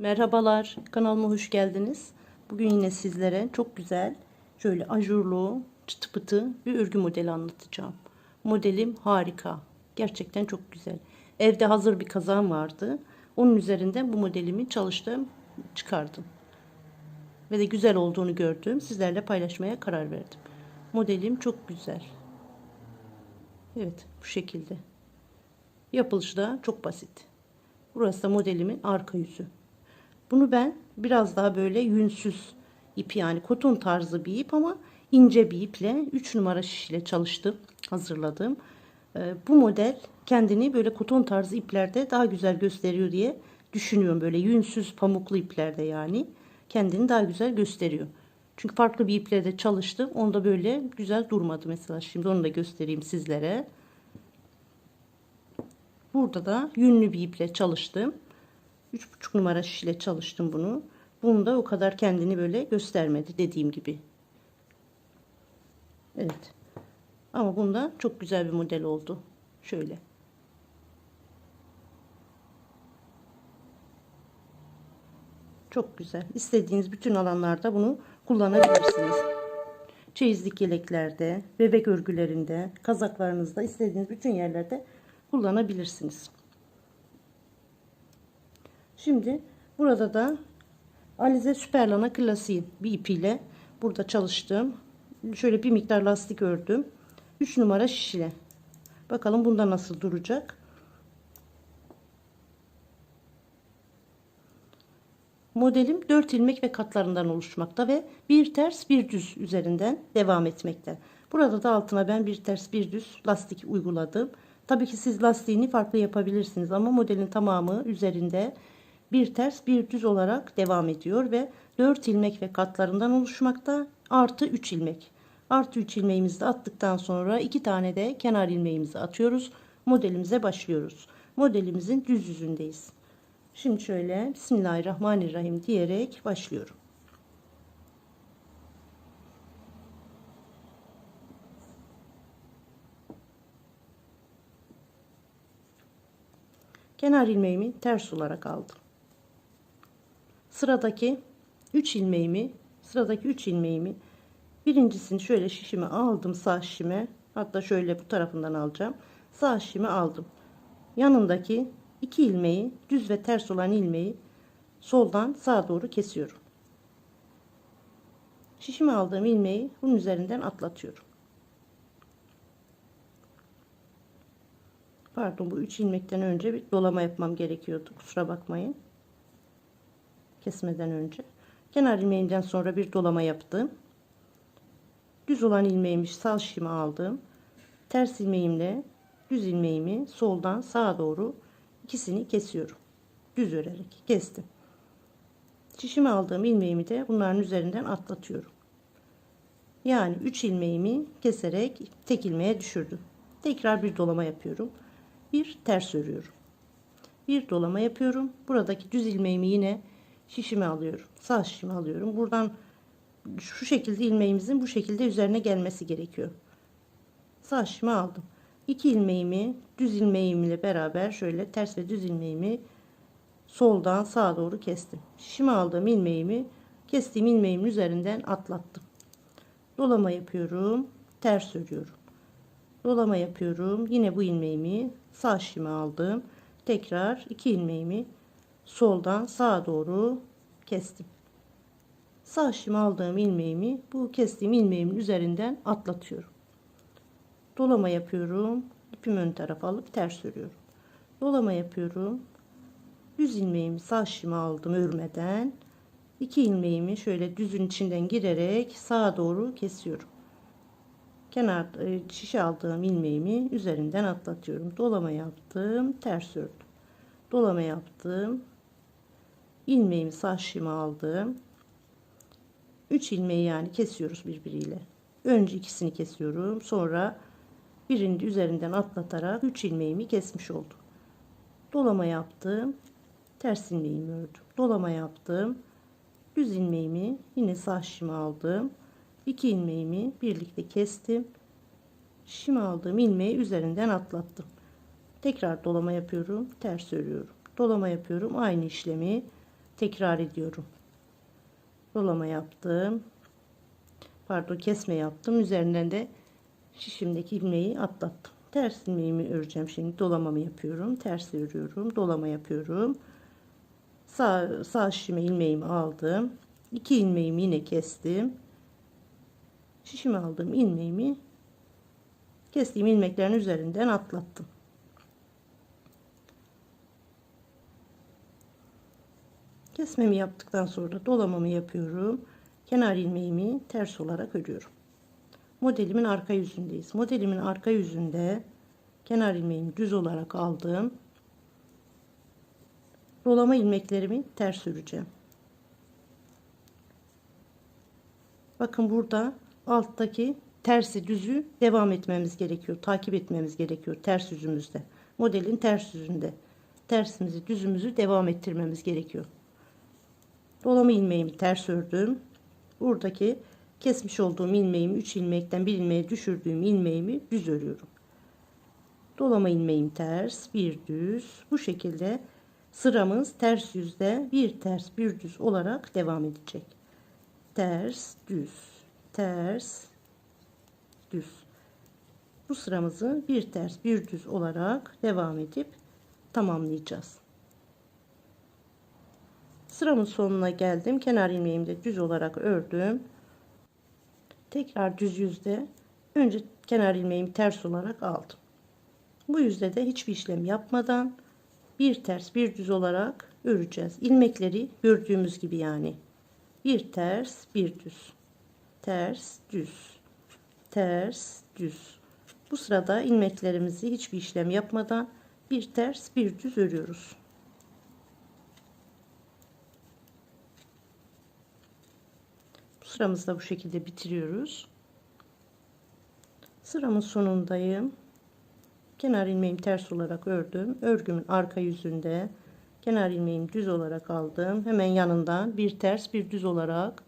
Merhabalar, kanalıma hoş geldiniz. Bugün yine sizlere çok güzel, şöyle ajurlu, çıtı pıtı bir örgü modeli anlatacağım. Modelim harika, gerçekten çok güzel. Evde hazır bir kazağım vardı. Onun üzerinden bu modelimi çalıştım, çıkardım. Ve de güzel olduğunu gördüm. Sizlerle paylaşmaya karar verdim. Modelim çok güzel. Evet, bu şekilde. Yapılışı da çok basit. Burası da modelimin arka yüzü. Bunu ben biraz daha böyle yünsüz ip yani koton tarzı bir ip ama ince bir iple 3 numara şiş ile çalıştım hazırladım. Ee, bu model kendini böyle koton tarzı iplerde daha güzel gösteriyor diye düşünüyorum. Böyle yünsüz pamuklu iplerde yani kendini daha güzel gösteriyor. Çünkü farklı bir iple de çalıştım. Onda böyle güzel durmadı mesela. Şimdi onu da göstereyim sizlere. Burada da yünlü bir iple çalıştım. 3,5 numara şişle çalıştım bunu. Bunda o kadar kendini böyle göstermedi dediğim gibi. Evet. Ama bunda çok güzel bir model oldu. Şöyle. Çok güzel. İstediğiniz bütün alanlarda bunu kullanabilirsiniz. Çeyizlik yeleklerde, bebek örgülerinde, kazaklarınızda istediğiniz bütün yerlerde kullanabilirsiniz. Şimdi burada da Alize Süperlana klasiğin bir ipiyle burada çalıştım. Şöyle bir miktar lastik ördüm. 3 numara şişle. Bakalım bunda nasıl duracak. Modelim 4 ilmek ve katlarından oluşmakta ve bir ters bir düz üzerinden devam etmekte. Burada da altına ben bir ters bir düz lastik uyguladım. Tabii ki siz lastiğini farklı yapabilirsiniz ama modelin tamamı üzerinde bir ters bir düz olarak devam ediyor ve 4 ilmek ve katlarından oluşmakta artı 3 ilmek. Artı 3 ilmeğimizi de attıktan sonra 2 tane de kenar ilmeğimizi atıyoruz. Modelimize başlıyoruz. Modelimizin düz yüzündeyiz. Şimdi şöyle Bismillahirrahmanirrahim diyerek başlıyorum. Kenar ilmeğimi ters olarak aldım. Sıradaki 3 ilmeğimi, sıradaki 3 ilmeğimi birincisini şöyle şişime aldım sağ şişime. Hatta şöyle bu tarafından alacağım. Sağ şişime aldım. Yanındaki 2 ilmeği, düz ve ters olan ilmeği soldan sağa doğru kesiyorum. Şişime aldığım ilmeği bunun üzerinden atlatıyorum. Pardon bu 3 ilmekten önce bir dolama yapmam gerekiyordu. Kusura bakmayın. Kesmeden önce. Kenar ilmeğinden sonra bir dolama yaptım. Düz olan ilmeğimi sağ şişime aldım. Ters ilmeğimle düz ilmeğimi soldan sağa doğru ikisini kesiyorum. Düz örerek kestim. Şişime aldığım ilmeğimi de bunların üzerinden atlatıyorum. Yani 3 ilmeğimi keserek tek ilmeğe düşürdüm. Tekrar bir dolama yapıyorum bir ters örüyorum. Bir dolama yapıyorum. Buradaki düz ilmeğimi yine şişime alıyorum. Sağ şişime alıyorum. Buradan şu şekilde ilmeğimizin bu şekilde üzerine gelmesi gerekiyor. Sağ şişime aldım. İki ilmeğimi düz ilmeğimle beraber şöyle ters ve düz ilmeğimi soldan sağa doğru kestim. Şişime aldığım ilmeğimi kestiğim ilmeğimin üzerinden atlattım. Dolama yapıyorum. Ters örüyorum. Dolama yapıyorum. Yine bu ilmeğimi sağ şişime aldım. Tekrar iki ilmeğimi soldan sağa doğru kestim. Sağ şişime aldığım ilmeğimi bu kestiğim ilmeğimin üzerinden atlatıyorum. Dolama yapıyorum. İpimi ön tarafa alıp ters örüyorum. Dolama yapıyorum. Düz ilmeğimi sağ şişime aldım örmeden. İki ilmeğimi şöyle düzün içinden girerek sağa doğru kesiyorum kenar e, şişe aldığım ilmeğimi üzerinden atlatıyorum. Dolama yaptım, ters ördüm. Dolama yaptım. İlmeğimi sağ şişime aldım. 3 ilmeği yani kesiyoruz birbiriyle. Önce ikisini kesiyorum. Sonra birini üzerinden atlatarak 3 ilmeğimi kesmiş oldum. Dolama yaptım. Ters ilmeğimi ördüm. Dolama yaptım. Düz ilmeğimi yine sağ şişime aldım. 2 ilmeğimi birlikte kestim. Şişime aldığım ilmeği üzerinden atlattım. Tekrar dolama yapıyorum. Ters örüyorum. Dolama yapıyorum. Aynı işlemi tekrar ediyorum. Dolama yaptım. Pardon kesme yaptım. Üzerinden de şişimdeki ilmeği atlattım. Ters ilmeğimi öreceğim şimdi. Dolamamı yapıyorum. Ters örüyorum. Dolama yapıyorum. Sağ, sağ şişime ilmeğimi aldım. İki ilmeğimi yine kestim. Şişime aldığım ilmeğimi kestiğim ilmeklerin üzerinden atlattım. Kesmemi yaptıktan sonra dolamamı yapıyorum. Kenar ilmeğimi ters olarak örüyorum. Modelimin arka yüzündeyiz. Modelimin arka yüzünde kenar ilmeğimi düz olarak aldım. Dolama ilmeklerimi ters öreceğim. Bakın burada alttaki tersi düzü devam etmemiz gerekiyor. Takip etmemiz gerekiyor ters yüzümüzde. Modelin ters yüzünde. Tersimizi düzümüzü devam ettirmemiz gerekiyor. Dolama ilmeğimi ters ördüm. Buradaki kesmiş olduğum ilmeğimi 3 ilmekten bir ilmeğe düşürdüğüm ilmeğimi düz örüyorum. Dolama ilmeğim ters, bir düz. Bu şekilde sıramız ters yüzde bir ters bir düz olarak devam edecek. Ters, düz, ters, düz. Bu sıramızı bir ters bir düz olarak devam edip tamamlayacağız. Sıramın sonuna geldim. Kenar ilmeğimi de düz olarak ördüm. Tekrar düz yüzde önce kenar ilmeğimi ters olarak aldım. Bu yüzde de hiçbir işlem yapmadan bir ters bir düz olarak öreceğiz. İlmekleri gördüğümüz gibi yani. Bir ters bir düz. Ters düz. Ters düz. Bu sırada ilmeklerimizi hiçbir işlem yapmadan bir ters bir düz örüyoruz. Sıramızı da bu şekilde bitiriyoruz. Sıramın sonundayım. Kenar ilmeğimi ters olarak ördüm. Örgümün arka yüzünde kenar ilmeğimi düz olarak aldım. Hemen yanından bir ters bir düz olarak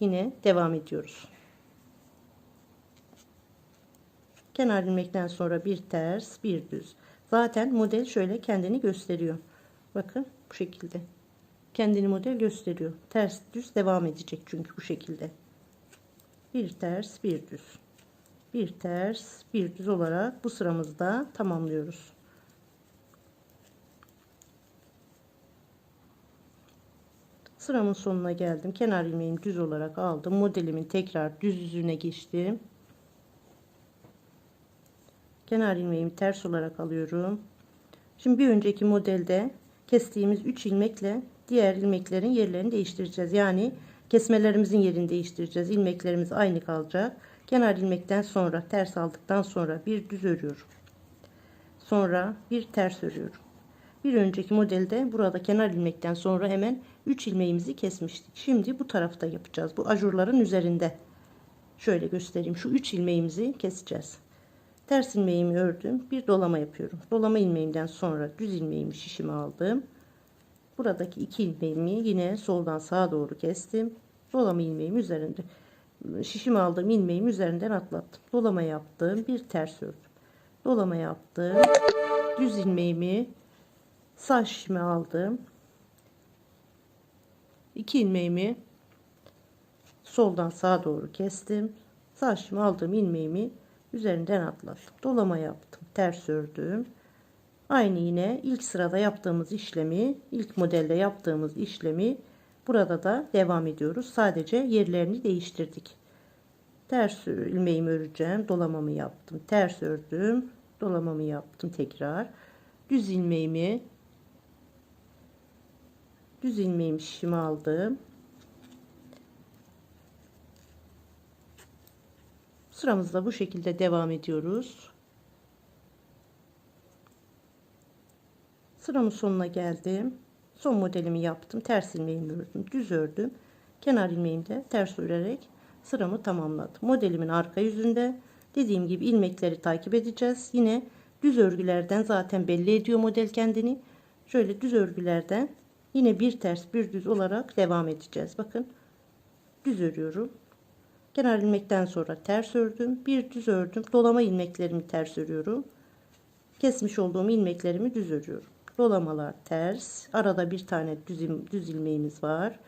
yine devam ediyoruz. Kenar ilmekten sonra bir ters bir düz. Zaten model şöyle kendini gösteriyor. Bakın bu şekilde kendini model gösteriyor. Ters düz devam edecek çünkü bu şekilde. Bir ters bir düz. Bir ters bir düz olarak bu sıramızda tamamlıyoruz. Sıramın sonuna geldim. Kenar ilmeğimi düz olarak aldım. Modelimin tekrar düz yüzüne geçtim. Kenar ilmeğimi ters olarak alıyorum. Şimdi bir önceki modelde kestiğimiz 3 ilmekle diğer ilmeklerin yerlerini değiştireceğiz. Yani kesmelerimizin yerini değiştireceğiz. İlmeklerimiz aynı kalacak. Kenar ilmekten sonra ters aldıktan sonra bir düz örüyorum. Sonra bir ters örüyorum. Bir önceki modelde burada kenar ilmekten sonra hemen 3 ilmeğimizi kesmiştik. Şimdi bu tarafta yapacağız. Bu ajurların üzerinde. Şöyle göstereyim. Şu 3 ilmeğimizi keseceğiz. Ters ilmeğimi ördüm. Bir dolama yapıyorum. Dolama ilmeğimden sonra düz ilmeğimi şişime aldım. Buradaki iki ilmeğimi yine soldan sağa doğru kestim. Dolama ilmeğim üzerinde şişim aldığım ilmeğim üzerinden atlattım. Dolama yaptım. Bir ters ördüm. Dolama yaptım. Düz ilmeğimi sağ şişime aldım. İki ilmeğimi soldan sağa doğru kestim. Sağ şişime aldığım ilmeğimi üzerinden atlattım. Dolama yaptım. Ters ördüm. Aynı yine ilk sırada yaptığımız işlemi, ilk modelde yaptığımız işlemi burada da devam ediyoruz. Sadece yerlerini değiştirdik. Ters ilmeğimi öreceğim. Dolamamı yaptım. Ters ördüm. Dolamamı yaptım tekrar. Düz ilmeğimi düz ilmeğimi şişime aldım. Sıramızda bu şekilde devam ediyoruz. Sıramın sonuna geldim. Son modelimi yaptım. Ters ilmeğimi ördüm. Düz ördüm. Kenar ilmeğimi de ters örerek sıramı tamamladım. Modelimin arka yüzünde dediğim gibi ilmekleri takip edeceğiz. Yine düz örgülerden zaten belli ediyor model kendini. Şöyle düz örgülerden yine bir ters bir düz olarak devam edeceğiz. Bakın düz örüyorum. Kenar ilmekten sonra ters ördüm. Bir düz ördüm. Dolama ilmeklerimi ters örüyorum. Kesmiş olduğum ilmeklerimi düz örüyorum Dolamalar ters. Arada bir tane düz, düz ilmeğimiz var.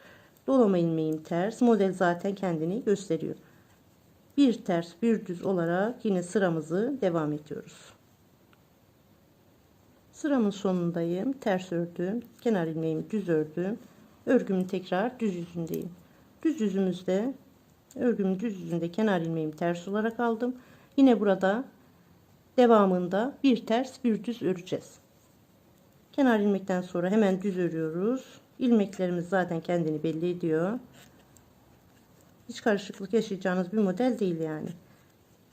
Dolama ilmeğim ters. Model zaten kendini gösteriyor. Bir ters bir düz olarak yine sıramızı devam ediyoruz. Sıramın sonundayım. Ters ördüm. Kenar ilmeğimi düz ördüm. Örgümün tekrar düz yüzündeyim. Düz yüzümüzde örgümün düz yüzünde kenar ilmeğimi ters olarak aldım. Yine burada devamında bir ters bir düz öreceğiz. Kenar ilmekten sonra hemen düz örüyoruz. İlmeklerimiz zaten kendini belli ediyor. Hiç karışıklık yaşayacağınız bir model değil yani.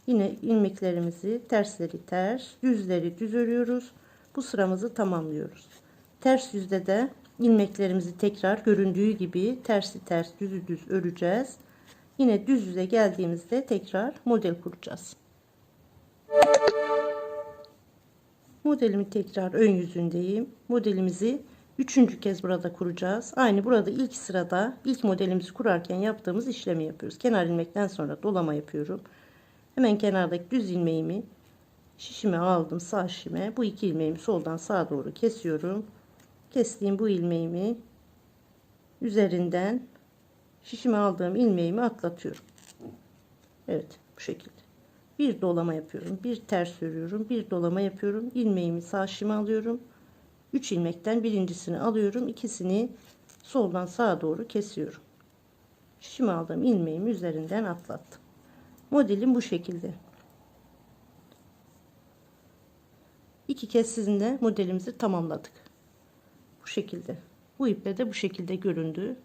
Yine ilmeklerimizi tersleri ters, düzleri düz örüyoruz. Bu sıramızı tamamlıyoruz. Ters yüzde de ilmeklerimizi tekrar göründüğü gibi tersi ters, düzü düz öreceğiz. Yine düz yüze geldiğimizde tekrar model kuracağız. Modelimi tekrar ön yüzündeyim. Modelimizi üçüncü kez burada kuracağız. Aynı burada ilk sırada ilk modelimizi kurarken yaptığımız işlemi yapıyoruz. Kenar ilmekten sonra dolama yapıyorum. Hemen kenardaki düz ilmeğimi şişime aldım sağ şişime. Bu iki ilmeğimi soldan sağa doğru kesiyorum. Kestiğim bu ilmeğimi üzerinden şişime aldığım ilmeğimi atlatıyorum. Evet bu şekilde. Bir dolama yapıyorum. Bir ters örüyorum. Bir dolama yapıyorum. ilmeğimi sağ şişime alıyorum. 3 ilmekten birincisini alıyorum. ikisini soldan sağa doğru kesiyorum. Şişime aldığım ilmeğimi üzerinden atlattım. Modelim bu şekilde. İki kez sizinle modelimizi tamamladık. Bu şekilde. Bu iple de bu şekilde göründü.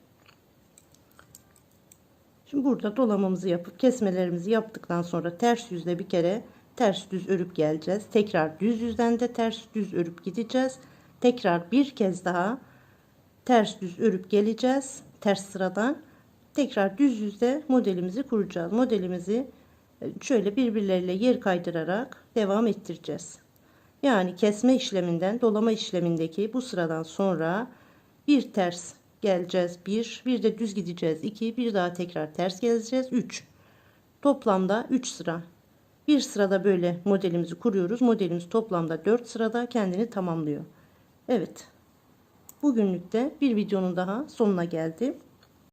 Şimdi burada dolamamızı yapıp kesmelerimizi yaptıktan sonra ters yüzle bir kere ters düz örüp geleceğiz. Tekrar düz yüzden de ters düz örüp gideceğiz. Tekrar bir kez daha ters düz örüp geleceğiz. Ters sıradan tekrar düz yüzde modelimizi kuracağız. Modelimizi e, şöyle birbirleriyle yer kaydırarak devam ettireceğiz. Yani kesme işleminden dolama işlemindeki bu sıradan sonra bir ters geleceğiz. 1 bir de düz gideceğiz. 2 bir daha tekrar ters geleceğiz. 3 toplamda 3 sıra. Bir sırada böyle modelimizi kuruyoruz. Modelimiz toplamda 4 sırada kendini tamamlıyor. Evet. Bugünlük de bir videonun daha sonuna geldim